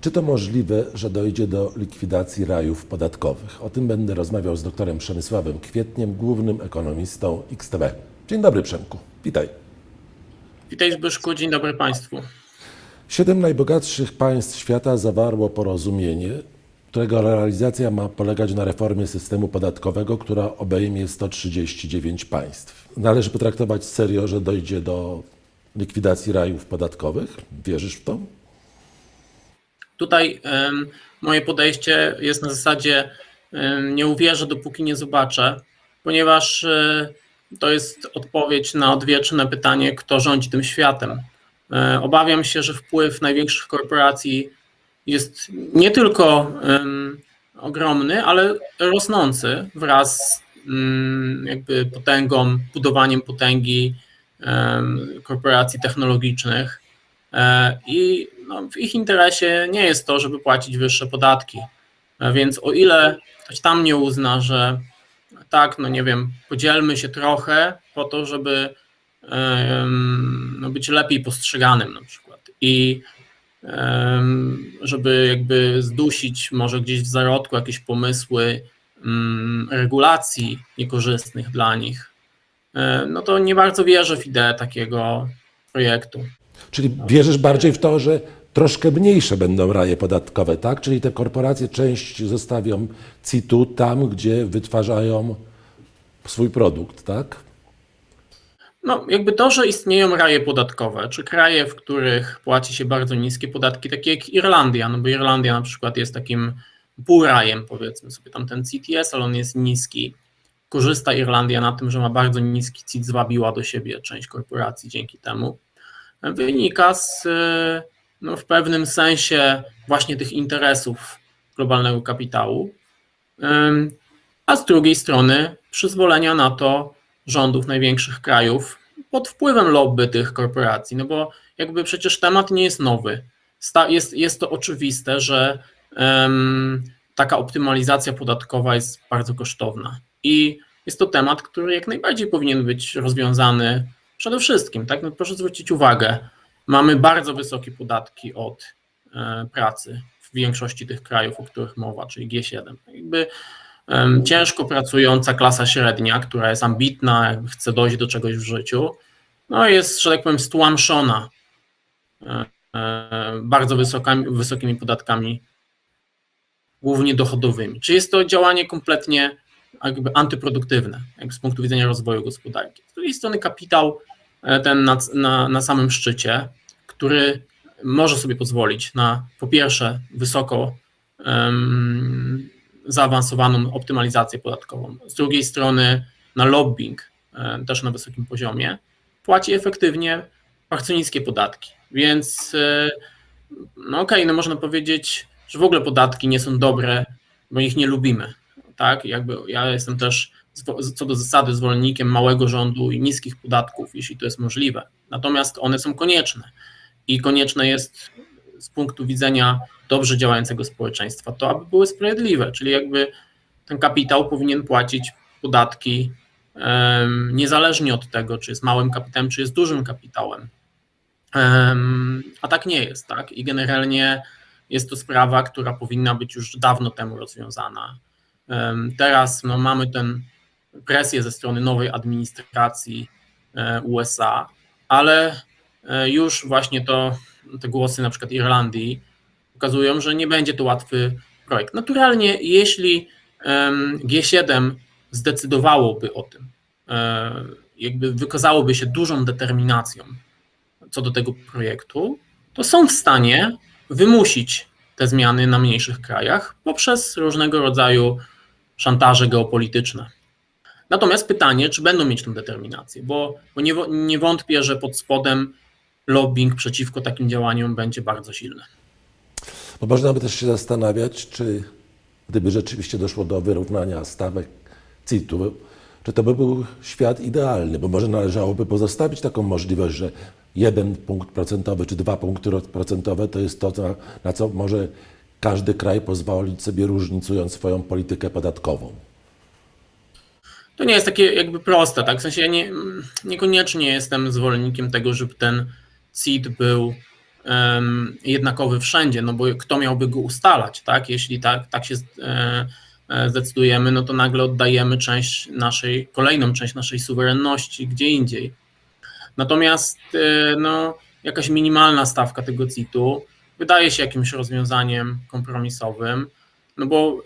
Czy to możliwe, że dojdzie do likwidacji rajów podatkowych? O tym będę rozmawiał z doktorem Przemysławem Kwietniem, głównym ekonomistą XTB. Dzień dobry Przemku, witaj. Witaj Zbyszku, dzień dobry Państwu. Siedem najbogatszych państw świata zawarło porozumienie, którego realizacja ma polegać na reformie systemu podatkowego, która obejmie 139 państw. Należy potraktować serio, że dojdzie do likwidacji rajów podatkowych? Wierzysz w to? Tutaj moje podejście jest na zasadzie nie uwierzę, dopóki nie zobaczę, ponieważ e, to jest odpowiedź na odwieczne pytanie, kto rządzi tym światem. E, Obawiam się, że wpływ największych korporacji jest nie tylko ogromny, ale rosnący wraz z mm, jakby potęgą, budowaniem potęgi korporacji technologicznych. E, I no, w ich interesie nie jest to, żeby płacić wyższe podatki. E, Więc o ile ktoś tam nie uzna, że tak, no nie wiem, podzielmy się trochę po to, żeby no, być lepiej postrzeganym na przykład i żeby jakby zdusić może gdzieś w zarodku jakieś pomysły mm, regulacji niekorzystnych dla nich, e, no to nie bardzo wierzę w ideę takiego projektu. Czyli wierzysz bardziej w to, że troszkę mniejsze będą raje podatkowe, tak? Czyli te korporacje część zostawią CIT-u tam, gdzie wytwarzają swój produkt, tak? No, jakby to, że istnieją raje podatkowe, czy kraje, w których płaci się bardzo niskie podatki, takie jak Irlandia, no bo Irlandia na przykład jest takim półrajem, powiedzmy sobie, tam ten CIT jest, ale on jest niski. Korzysta Irlandia na tym, że ma bardzo niski CIT, zwabiła do siebie część korporacji dzięki temu. Wynika z e, no, w pewnym sensie właśnie tych interesów globalnego kapitału, a z drugiej strony przyzwolenia na to rządów największych krajów pod wpływem lobby tych korporacji, no bo jakby przecież temat nie jest nowy. Jest, jest to oczywiste, że em, taka optymalizacja podatkowa jest bardzo kosztowna i jest to temat, który jak najbardziej powinien być rozwiązany przede wszystkim, tak? No proszę zwrócić uwagę, mamy bardzo wysokie podatki od e, pracy w większości tych krajów, o których mowa, czyli G7. Jakby ciężko pracująca klasa średnia, która jest ambitna, jakby chce dojść do czegoś w życiu, no jest, że tak powiem, stłamszona e, e, bardzo wysokami, wysokimi podatkami, głównie dochodowymi. Czy jest to działanie kompletnie jakby antyproduktywne, jak z punktu widzenia rozwoju gospodarki. Drugiej strony kapitał e, ten na, na, na samym szczycie, który może sobie pozwolić na po pierwsze wysoko em, zaawansowaną optymalizację podatkową, z drugiej strony na lobbying e, też na wysokim poziomie, płaci efektywnie bardzo podatki. Więc e, no okej, no można powiedzieć, że w ogóle podatki nie są dobre, bo ich nie lubimy. Tak, jakby ja jestem też co do zasady zwolennikiem małego rządu i niskich podatków, jeśli to jest możliwe. Natomiast one są konieczne i konieczne jest z punktu widzenia dobrze działającego społeczeństwa to, aby były sprawiedliwe, czyli jakby ten kapitał powinien płacić podatki em, niezależnie od tego, czy jest małym kapitałem, czy jest dużym kapitałem. Em, A tak nie jest, tak? I generalnie jest to sprawa, która powinna być już dawno temu rozwiązana. Teraz no, mamy tę presję ze strony nowej administracji e, USA, ale e, już właśnie to, te głosy na przykład Irlandii pokazują, że nie będzie to łatwy projekt. Naturalnie, jeśli em, G7 zdecydowałoby o tym, e, jakby wykazałoby się dużą determinacją co do tego projektu, to są w stanie wymusić te zmiany na mniejszych krajach poprzez różnego rodzaju szantaże geopolityczne. Natomiast pytanie, czy będą mieć tę determinację, bo, bo nie, nie wątpię, że pod spodem lobbying przeciwko takim działaniom będzie bardzo silny. Bo można by też się zastanawiać, czy gdyby rzeczywiście doszło do wyrównania stawek CIT-u, czy to by był świat idealny, bo może należałoby pozostawić taką możliwość, że jeden punkt procentowy czy dwa punkty procentowe to jest to, na co może każdy kraj pozwolić sobie różnicując swoją politykę podatkową. To nie jest takie jakby proste, tak? W sensie ja nie, niekoniecznie jestem zwolennikiem tego, żeby ten CIT był em, jednakowy wszędzie, no bo kto miałby go ustalać, tak? Jeśli tak, tak się e, e, zdecydujemy, no to nagle oddajemy część naszej, kolejną część naszej suwerenności gdzie indziej. Natomiast e, no, jakaś minimalna stawka tego CIT-u wydaje się jakimś rozwiązaniem kompromisowym, no bo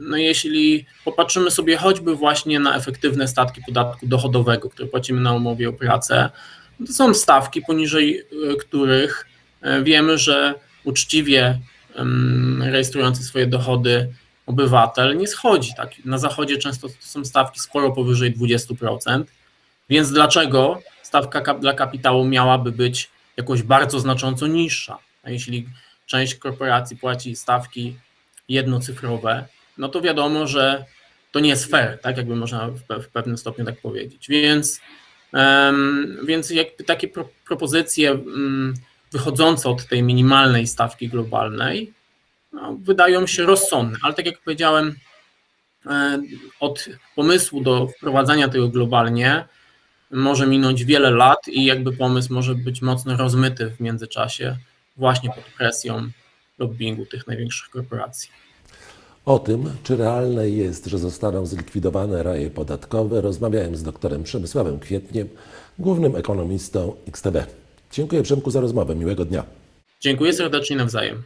no jeśli popatrzymy sobie choćby właśnie na efektywne statki podatku dochodowego, które płacimy na umowie o pracę, to są stawki, poniżej y, których y, wiemy, że uczciwie rejestrujący swoje dochody obywatel nie schodzi. Tak? Na zachodzie często to są stawki sporo powyżej 20%, więc dlaczego stawka dla kapitału miałaby być jakoś bardzo znacząco niższa? A jeśli część korporacji płaci stawki jednocyfrowe, no to wiadomo, że to nie jest fair, tak jakby można w, pe- w pewnym stopniu tak powiedzieć. Więc, więc jakby takie pro, propozycje mm, wychodzące od tej minimalnej stawki globalnej no, wydają się rozsądne, ale tak jak powiedziałem, e, od pomysłu do wprowadzania tego globalnie może minąć wiele lat i jakby pomysł może być mocno rozmyty w międzyczasie właśnie pod presją lobbingu tych największych korporacji. O tym, czy realne jest, że zostaną zlikwidowane raje podatkowe, rozmawiałem z doktorem Przemysławem Kwietniem, głównym ekonomistą XTB. Dziękuję Przemku za rozmowę. Miłego dnia. Dziękuję serdecznie nawzajem.